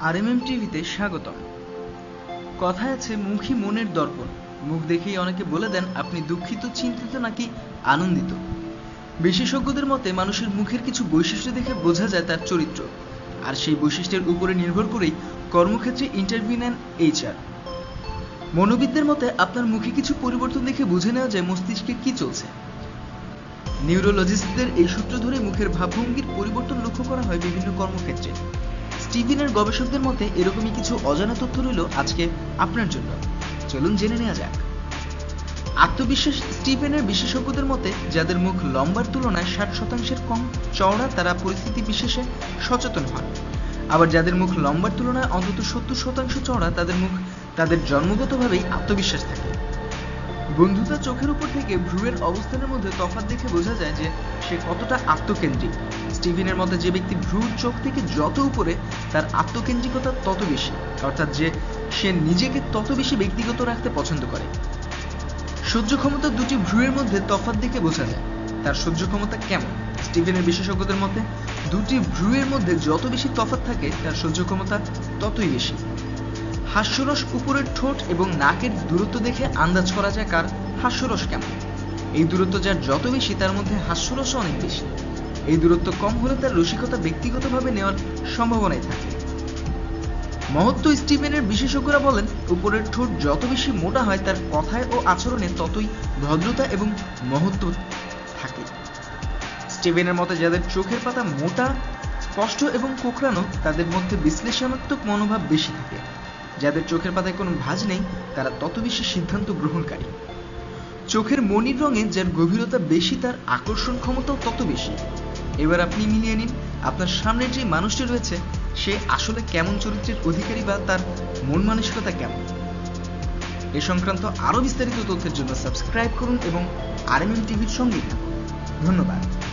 আর M M টিভিতে স্বাগতম। কথায় আছে মুখই মনের দর্পণ। মুখ দেখেই অনেকে বলে দেন, আপনি দুঃখিত, চিন্তিত নাকি আনন্দিত? বিশেষজ্ঞদের মতে, মানুষের মুখের কিছু বৈশিষ্ট্য দেখে বোঝা যায় তার চরিত্র। আর সেই বৈশিষ্ট্যের উপরে নির্ভর করেই কর্মক্ষেত্রে ইন্টারভিউ নেন এইচআর। মনোবিদদের মতে, আপনার মুখে কিছু পরিবর্তন দেখে বুঝে নেওয়া যায় মস্তিষ্কে কি চলছে। নিউরোলজিস্টদের এই সূত্র ধরে মুখের ভাবভঙ্গির পরিবর্তন লক্ষ্য করা হয় বিভিন্ন কর্মক্ষেত্রে। স্টিভেনের গবেষকদের মতে এরকমই কিছু অজানা তথ্য রইল আজকে আপনার জন্য। চলুন জেনে নেওয়া যাক। আত্মবিশ্বাস স্টিভেনের বিশেষজ্ঞদের মতে, যাদের মুখ লম্বার তুলনায় ষাট শতাংশের কম চওড়া, তারা পরিস্থিতি বিশেষে সচেতন হন। আবার যাদের মুখ লম্বার তুলনায় অন্তত সত্তর শতাংশ চওড়া, তাদের মুখ তাদের জন্মগতভাবেই আত্মবিশ্বাস থাকে। বন্ধুতা চোখের উপর থেকে ভ্রুয়ের অবস্থানের মধ্যে তফাৎ দেখে বোঝা যায় যে সে কতটা আত্মকেন্দ্রিক। স্টিভেনের মতে, যে ব্যক্তি ভ্রুর চোখ থেকে যত উপরে, তার আত্মকেন্দ্রিকতা তত বেশি। অর্থাৎ যে সে নিজেকে তত বেশি ব্যক্তিগত রাখতে পছন্দ করে। সহ্য ক্ষমতা দুটি ভ্রুয়ের মধ্যে তফাৎ দেখে বোঝা যায় তার সহ্য ক্ষমতা কেমন। স্টিভেনের বিশেষজ্ঞদের মতে, দুটি ভ্রুয়ের মধ্যে যত বেশি তফাৎ থাকে, তার সহ্য ক্ষমতা ততই বেশি। হাস্যরস উপরের ঠোঁট এবং নাকের দূরত্ব দেখে আন্দাজ করা যায় কার হাস্যরস কেমন। এই দূরত্ব যার যত বেশি, তার মধ্যে হাস্যরসও অনেক বেশি। এই দূরত্ব কম হলে তার রসিকতা ব্যক্তিগতভাবে নেওয়ার সম্ভাবনাই থাকে। মহত্ব স্টিভেনের বিশেষজ্ঞরা বলেন, উপরের ঠোঁট যত বেশি মোটা হয়, তার কথায় ও আচরণে ততই ভদ্রতা এবং মহত্ব থাকে। স্টিভেনের মতে, যাদের চোখের পাতা মোটা, স্পষ্ট এবং কোকড়ানো, তাদের মধ্যে বিশ্লেষণাত্মক মনোভাব বেশি থাকে। যাদের চোখের পাতায় কোনো ভাঁজ নেই, তারা তত বেশি সিদ্ধান্ত গ্রহণকারী। চোখের মনির রঙে যার গভীরতা বেশি, তার আকর্ষণ ক্ষমতাও তত বেশি। এবার আপনি মিলিয়ে নিন, আপনার সামনে যে মানুষটি রয়েছে, সে আসলে কেমন চরিত্রের অধিকারী বা তার মন মানসিকতা কেমন? এ সংক্রান্ত আরও বিস্তারিত তথ্যের জন্য সাবস্ক্রাইব করুন এবং আর এম টিভির সঙ্গেই থাকুন। ধন্যবাদ।